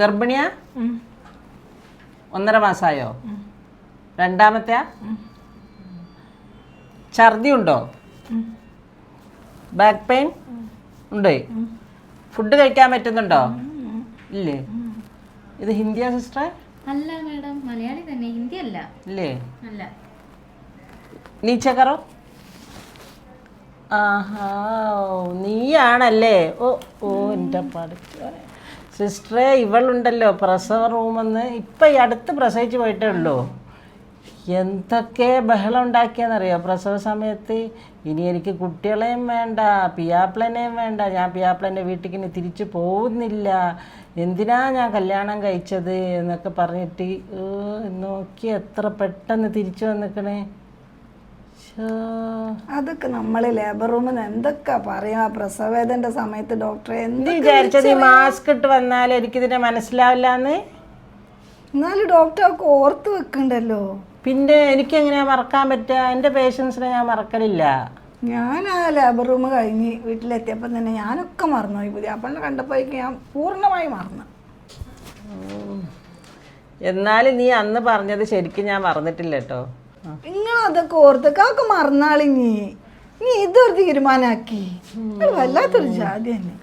ഗർഭിണിയാ? ഒന്നര മാസായോ? രണ്ടാമത്തെ ഛർദി ഉണ്ടോ? ബാക്ക് പെയിൻ ഉണ്ട്? ഫുഡ് കഴിക്കാൻ പറ്റുന്നുണ്ടോ? ഇല്ലേ? ഇത് ഹിന്ദിയാ സിസ്റ്റർ അല്ല മാഡം മലയാളി തന്നെ ഹിന്ദി അല്ല ഇല്ലേ? അല്ല. നീച്ച കറോ ആഹാ നീയാണല്ലേ? ഓ ഓ എന്റെ പഠിച്ചോനെ സിസ്റ്ററെ ഇവളുണ്ടല്ലോ പ്രസവ റൂമെന്ന്. ഇപ്പം ഈ അടുത്ത് പ്രസവിച്ച് പോയിട്ടേ ഉള്ളൂ. എന്തൊക്കെ ബഹളം ഉണ്ടാക്കിയെന്നറിയോ? പ്രസവ സമയത്ത് ഇനി എനിക്ക് കുട്ടികളെയും വേണ്ട പിയാപ്പിളനെയും വേണ്ട. ഞാൻ പിയാപ്പിളന്റെ വീട്ടിൽ തിരിച്ചു പോകുന്നില്ല. എന്തിനാ ഞാൻ കല്യാണം കഴിച്ചത് എന്നൊക്കെ പറഞ്ഞിട്ട് നോക്കി എത്ര പെട്ടെന്ന് തിരിച്ചു വന്നിക്കണേ. അതൊക്കെ നമ്മൾ ലേബർ റൂമിൽ എന്തൊക്കെ പറയാ? പ്രസവേദന്റെ സമയത്ത് ഡോക്ടറെ എന്ത് വിചാരിച്ചത് ഈ മാസ്ക് ഇട്ട് വന്നാൽ എനിക്ക് എനിക്കിതിനെ മനസ്സിലാവില്ല എന്നാലും ഡോക്ടർ ഒക്കെ ഓർത്ത് വെക്കണ്ടല്ലോ. പിന്നെ എനിക്ക് എങ്ങനെയാ മറക്കാൻ പറ്റുക എന്റെ പേഷ്യൻസിനെ ഞാൻ മറക്കലില്ല. ഞാൻ ആ ലേബർ റൂം കഴിഞ്ഞ് വീട്ടിലെത്തിയപ്പോൾ തന്നെ ഞാനൊക്കെ മറന്നുപോയി. പുതിയ അപ്പം കണ്ടപ്പോഴേക്കും ഞാൻ പൂർണമായി മറന്നു. എന്നാലും നീ അന്ന് പറഞ്ഞത് ശരിക്കും ഞാൻ മറന്നിട്ടില്ല കേട്ടോ. നിങ്ങൾ അതൊക്കെ ഓർത്ത് കാക്ക മറന്നാളിഞ്ഞി നീ ഇതൊരു തീരുമാനാക്കി. വല്ലാത്തൊരു ജാതി തന്നെ.